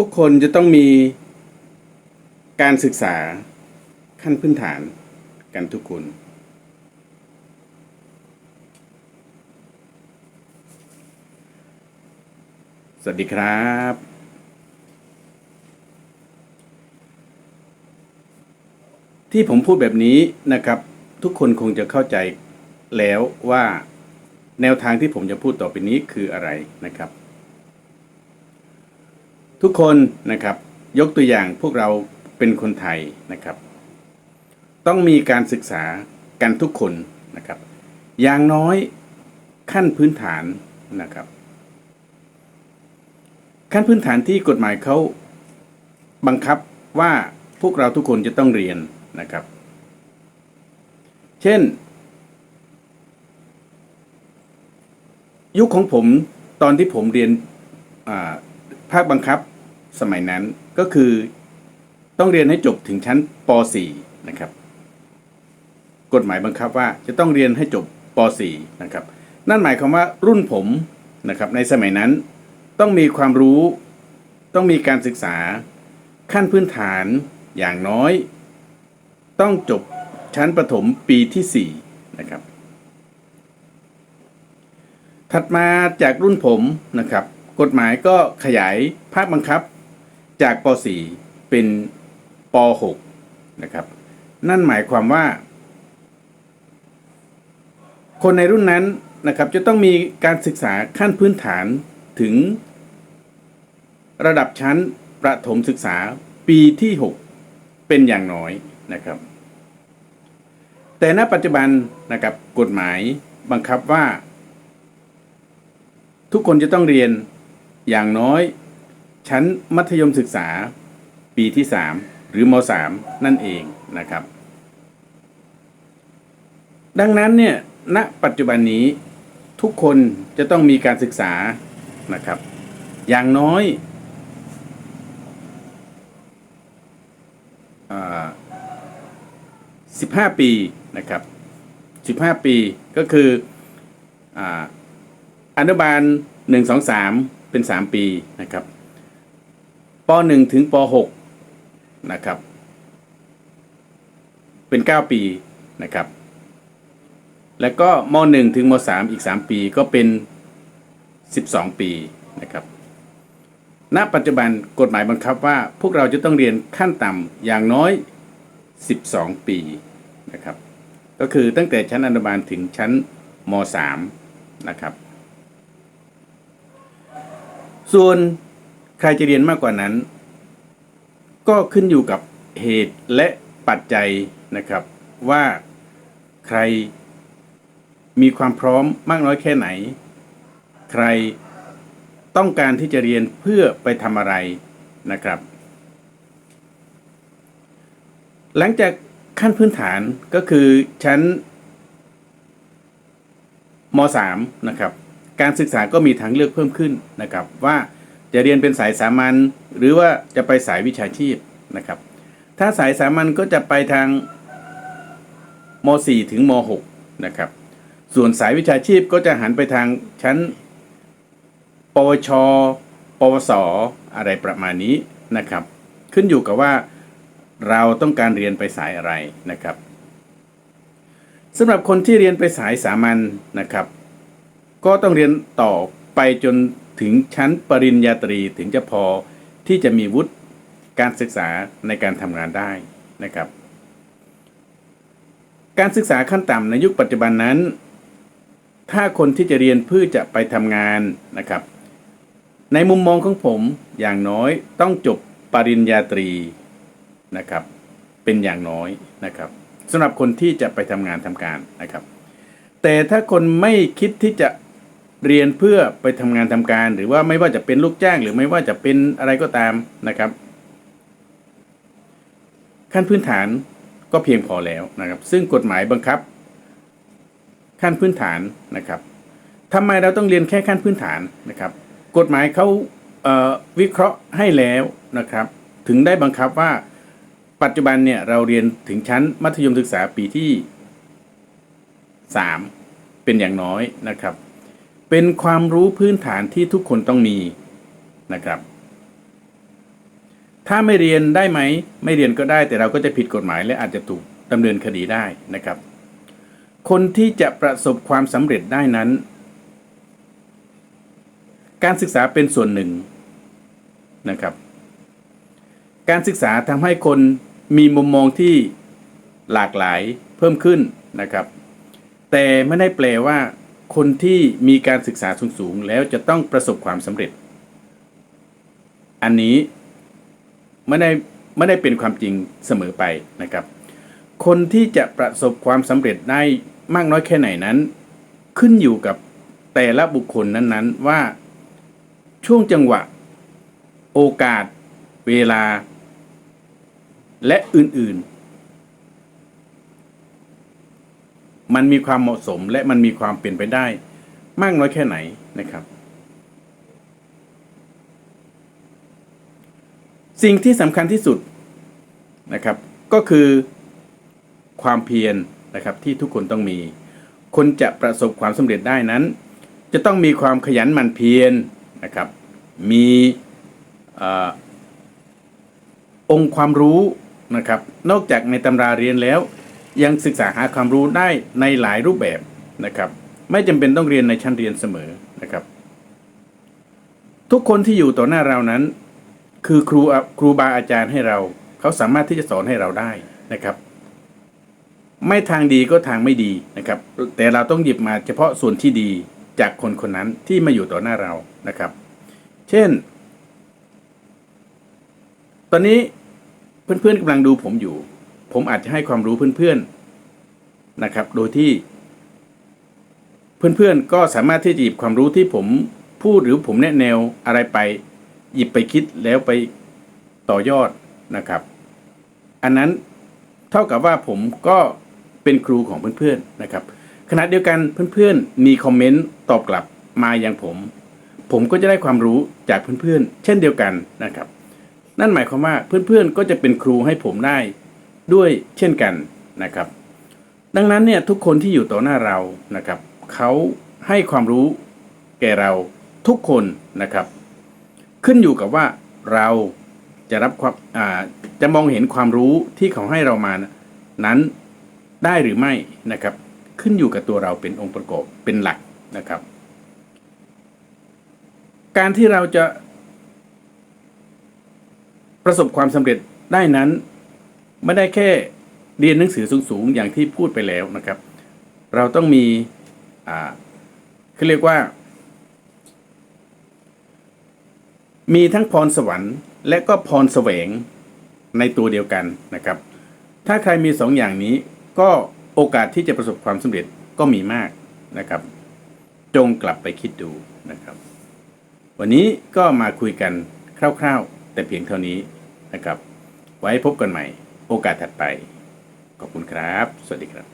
ทุกคนจะต้องมีการศึกษาขั้นพื้นฐานกันทุกคน สวัสดีครับ ที่ผมพูดแบบนี้นะครับ ทุกคนคงจะเข้าใจแล้วว่าแนวทางที่ผมจะพูดต่อไปนี้คืออะไรนะครับ ทุกคนนะครับยกตัวอย่างพวกเราเป็นคนไทยนะครับ ต้องมีการศึกษากันทุกคนนะครับ อย่างน้อยขั้นพื้นฐานนะครับ ขั้นพื้นฐานที่กฎหมายเขาบังคับว่าพวกเราทุกคนจะต้องเรียนนะครับ เช่น ยุคของผมตอนที่ผมเรียนภาคบังคับ สมัยนั้นก็คือต้องเรียนให้จบถึงชั้นป .4 นะครับ กฎหมายบังคับว่าจะต้องเรียนให้จบป .4 นะครับ นั่นหมายความว่ารุ่นผมนะครับในสมัยนั้นต้องมีความรู้ ต้องมีการศึกษาขั้นพื้นฐานอย่างน้อย ต้องจบชั้นประถมปีที่4นะครับ ถัดมาจากรุ่นผมนะครับ กฎหมายก็ขยายภาคบังคับ จากป .4 เป็นป .6 นะครับ นั่นหมายความว่า คนในรุ่นนั้นนะครับจะต้องมีการศึกษาขั้นพื้นฐานถึง ระดับชั้นประถมศึกษาปีที่ 6 เป็นอย่างน้อยนะครับ แต่ณปัจจุบันนะครับกฎหมายบังคับว่า ทุกคนจะต้องเรียนอย่างน้อย ชั้นมัธยมศึกษาปีที่ 3 หรือม .3 นั่นเองนะครับ ดังนั้นเนี่ยณปัจจุบันนี้ทุกคนจะต้องมีการศึกษานะครับ อย่างน้อยอา15ปีนะครับ15ปีก็คืออาอนุบาล1 2 3เป็น3ปีนะครับ ป .1 ถึงป .6 นะครับ เป็น 9 ปีนะครับ แล้วก็ม .1 ถึงม .3 อีก 3 ปีก็เป็น 12 ปีนะครับณปัจจุบันกฎหมายบังคับว่าพวกเราจะต้องเรียนขั้นต่ำอย่างน้อย 12 ปีนะครับ ก็คือตั้งแต่ชั้นอนุบาลถึงชั้นม .3 นะครับ ส่วน รจะเรียนมากกว่านั้น ก็ขึ้นอยู่กับเหตุและปัจจัยนะครับ ว่าใครมีความพร้อมมากน้อยแค่ไหน ใครต้องการที่จะเรียนเพื่อไปทำอะไรนะครับ หลังจากขั้นพื้นฐานก็คือชั้นม .3 นะครับ การศึกษาก็มีทางเลือกเพิ่มขึ้นนะครับว่า จะเรียนเป็นสายสามัญหรือว่าจะไปสายวิชาชีพนะครับ ถ้าสายสามัญก็จะไปทางม .4 ถึงม .6 นะครับ ส่วนสายวิชาชีพก็จะหันไปทางชั้น ปวช ปวส อะไรประมาณนี้นะครับ ขึ้นอยู่กับว่าเราต้องการเรียนไปสายอะไรนะครับสำหรับคนที่เรียนไปสายสามัญนะครับ ก็ต้องเรียนต่อไปจน ถึงชั้นปริญญาตรีถึงจะพอที่จะมีวุฒิการศึกษาในการทำงานได้นะครับ การศึกษาขั้นต่ำในยุคปัจจุบันนั้น ถ้าคนที่จะเรียนเพื่อจะไปทำงานนะครับ ในมุมมองของผมอย่างน้อยต้องจบปริญญาตรีนะครับ เป็นอย่างน้อยนะครับสำหรับคนที่จะไปทำงานทำการนะครับ แต่ถ้าคนไม่คิดที่จะ เรียนเพื่อไปทำงานทำการ หรือว่าไม่ว่าจะเป็นลูกจ้าง หรือไม่ว่าจะเป็นอะไรก็ตามนะครับ ขั้นพื้นฐานก็เพียงพอแล้วนะครับ ซึ่งกฎหมายบังคับ ขั้นพื้นฐานนะครับทำไมเราต้องเรียนแค่ขั้นพื้นฐานนะครับ กฎหมายเขาเวิเคราะห์ให้แล้วนะครับ ถึงได้บังคับว่าปัจจุบันเนี่ยเราเรียนถึงชั้นมัธยมศึกษาปีที่ 3 เป็นอย่างน้อยนะครับ เป็นความรู้พื้นฐานที่ทุกคนต้องมีนะครับ ถ้าไม่เรียนได้ไหม ไม่เรียนก็ได้ แต่เราก็จะผิดกฎหมายและอาจจะถูกดำเนินคดีได้นะครับ คนที่จะประสบความสำเร็จได้นั้น การศึกษาเป็นส่วนหนึ่งนะครับ การศึกษาทำให้คนมีมุมมองที่หลากหลายเพิ่มขึ้นนะครับ แต่ไม่ได้แปลว่า คนที่มีการศึกษาสูงๆแล้วจะต้องประสบความสำเร็จ อันนี้ไม่ได้ไม่ได้เป็นความจริงเสมอไปนะครับ คนที่จะประสบความสำเร็จได้มากน้อยแค่ไหนนั้น ขึ้นอยู่กับแต่ละบุคคลนั้นๆ ว่าช่วงจังหวะ โอกาส เวลา และอื่นๆ มันมีความเหมาะสมและมันมีความเป็นไปได้ มากน้อยแค่ไหนนะครับ สิ่งที่สำคัญที่สุดนะครับ ก็คือความเพียรนะครับที่ทุกคนต้องมี คนจะประสบความสำเร็จได้นั้น จะต้องมีความขยันหมั่นเพียรนะครับ มีอองค์ความรู้นะครับ นอกจากในตำราเรียนแล้ว ยังศึกษาหาความรู้ได้ในหลายรูปแบบนะครับ ไม่จำเป็นต้องเรียนในชั้นเรียนเสมอนะครับ ทุกคนที่อยู่ต่อหน้าเรานั้น คือครูครูบาอาจารย์ให้เรา เขาสามารถที่จะสอนให้เราได้นะครับ ไม่ทางดีก็ทางไม่ดีนะครับ แต่เราต้องหยิบมาเฉพาะส่วนที่ดีจากคนคนนั้นที่มาอยู่ต่อหน้าเรานะครับ เช่น ตอนนี้เพื่อนๆกำลังดูผมอยู่ ผมอาจจะให้ความรู้เพื่อนๆนะครับ โดยที่ เพื่อนๆก็สามารถที่จะหยิบความรู้ที่ผมพูดหรือผมแนะแนวอะไรไป หยิบไปคิดแล้วไปต่อยอดนะครับ อันนั้นเท่ากับว่าผมก็เป็นครูของเพื่อนๆนะครับขณะเดียวกันเพื่อนๆมีคอมเมนต์ตอบกลับมาอย่างผม ผมก็จะได้ความรู้จากเพื่อนๆ เช่นเดียวกันนะครับ นั่นหมายความว่าเพื่อนๆก็จะเป็นครูให้ผมได้ ด้วยเช่นกันนะครับ ดังนั้นเนี่ยทุกคนที่อยู่ต่อหน้าเรานะครับเขาให้ความรู้แก่เราทุกคนนะครับ ขึ้นอยู่กับว่าเราจะรับความจะมองเห็นความรู้ที่เขาให้เรามานั้นได้หรือไม่นะครับ ขึ้นอยู่กับตัวเราเป็นองค์ประกอบเป็นหลักนะครับ การที่เราจะประสบความสำเร็จได้นั้น ไม่ได้แค่เรียนหนังสือสูงๆอย่างที่พูดไปแล้วนะครับ เราต้องมีอ่าเขาเรียกว่า มีทั้งพรสวรรค์ และก็พรแสวงในตัวเดียวกันนะครับ ถ้าใครมีสองอย่างนี้ก็โอกาสที่จะประสบความสำเร็จก็มีมากนะครับ จงกลับไปคิดดูนะครับ วันนี้ก็มาคุยกันคร่าวๆ แต่เพียงเท่านี้นะครับ ไว้พบกันใหม่ โอกาสถัดไป ขอบคุณครับ สวัสดีครับ